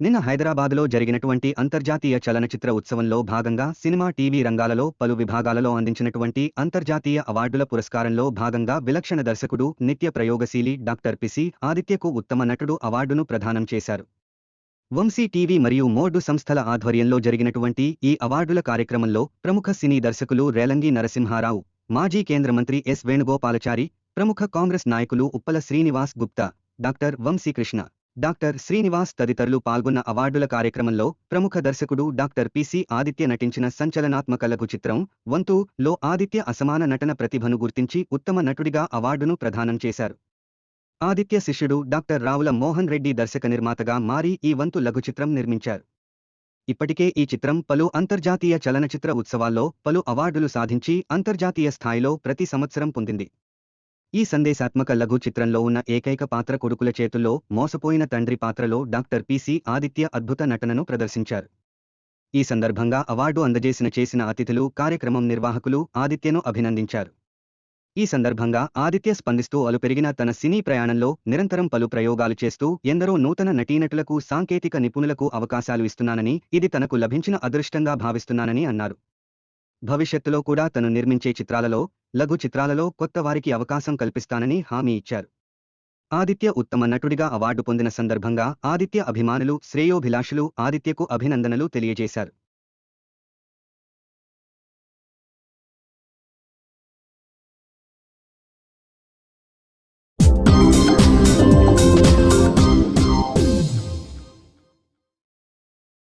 నిన్న హైదరాబాద్లో జరిగినటువంటి అంతర్జాతీయ చలనచిత్ర ఉత్సవంలో భాగంగా సినిమా టీవీ రంగాలలో పలు విభాగాలలో అందించినటువంటి అంతర్జాతీయ అవార్డుల పురస్కారంలో భాగంగా విలక్షణ దర్శకుడు నిత్య ప్రయోగశీలి డాక్టర్ పిసి ఆదిత్యకు ఉత్తమ నటుడు అవార్డును ప్రదానం చేశారు. వంశీ టీవీ మరియు మోర్డు సంస్థల ఆధ్వర్యంలో జరిగినటువంటి ఈ అవార్డుల కార్యక్రమంలో ప్రముఖ సినీ దర్శకులు రేలంగి నరసింహారావు మాజీ కేంద్ర మంత్రి ఎస్ వేణుగోపాలచారి ప్రముఖ కాంగ్రెస్ నాయకులు ఉప్పల శ్రీనివాస్ గుప్తా డాక్టర్ వంశీకృష్ణ. డాక్టర్ శ్రీనివాస్ తదితరులు పాల్గొన్న అవార్డుల కార్యక్రమంలో ప్రముఖ దర్శకుడు డాక్టర్ పిసి ఆదిత్య నటించిన సంచలనాత్మక లఘు చిత్రం వంతు లో ఆదిత్య అసమాన నటన ప్రతిభను గుర్తించి ఉత్తమ నటుడిగా అవార్డును ప్రదానం చేశారు. ఆదిత్య శిష్యుడు డాక్టర్ రావుల మోహన్ రెడ్డి దర్శక నిర్మాతగా మారి ఈ వంతు లఘు చిత్రం నిర్మించారు. ఇప్పటికే ఈ చిత్రం పలు అంతర్జాతీయ చలనచిత్ర ఉత్సవాల్లో పలు అవార్డులు సాధించి అంతర్జాతీయ స్థాయిలో ప్రతి సంవత్సరం పొందింది. ఈ సందేశాత్మక లఘు చిత్రంలో ఉన్న ఏకైక పాత్ర కొడుకుల చేతుల్లో మోసపోయిన తండ్రి పాత్రలో డాక్టర్ పిసి ఆదిత్య అద్భుత నటనను ప్రదర్శించారు. ఈ సందర్భంగా అవార్డు అందజేసిన చేసిన అతిథులు కార్యక్రమం నిర్వాహకులు ఆదిత్యను అభినందించారు. ఈ సందర్భంగా ఆదిత్య స్పందిస్తూ అలుపెరిగిన తన సినీ ప్రయాణంలో నిరంతరం పలు ప్రయోగాలు చేస్తూ ఎందరో నూతన నటీనటులకు సాంకేతిక నిపుణులకు అవకాశాలు ఇస్తున్నానని ఇది తనకు లభించిన అదృష్టంగా భావిస్తున్నానని అన్నారు. భవిష్యత్తులో కూడా తను నిర్మించే చిత్రాలలో లఘు చిత్రాలలో కొత్త వారికి అవకాశం కల్పిస్తానని హామీ ఇచ్చారు. ఆదిత్య ఉత్తమ నటుడిగా అవార్డు పొందిన సందర్భంగా ఆదిత్య అభిమానులు శ్రేయోభిలాషులు ఆదిత్యకు అభినందనలు తెలియజేశారు.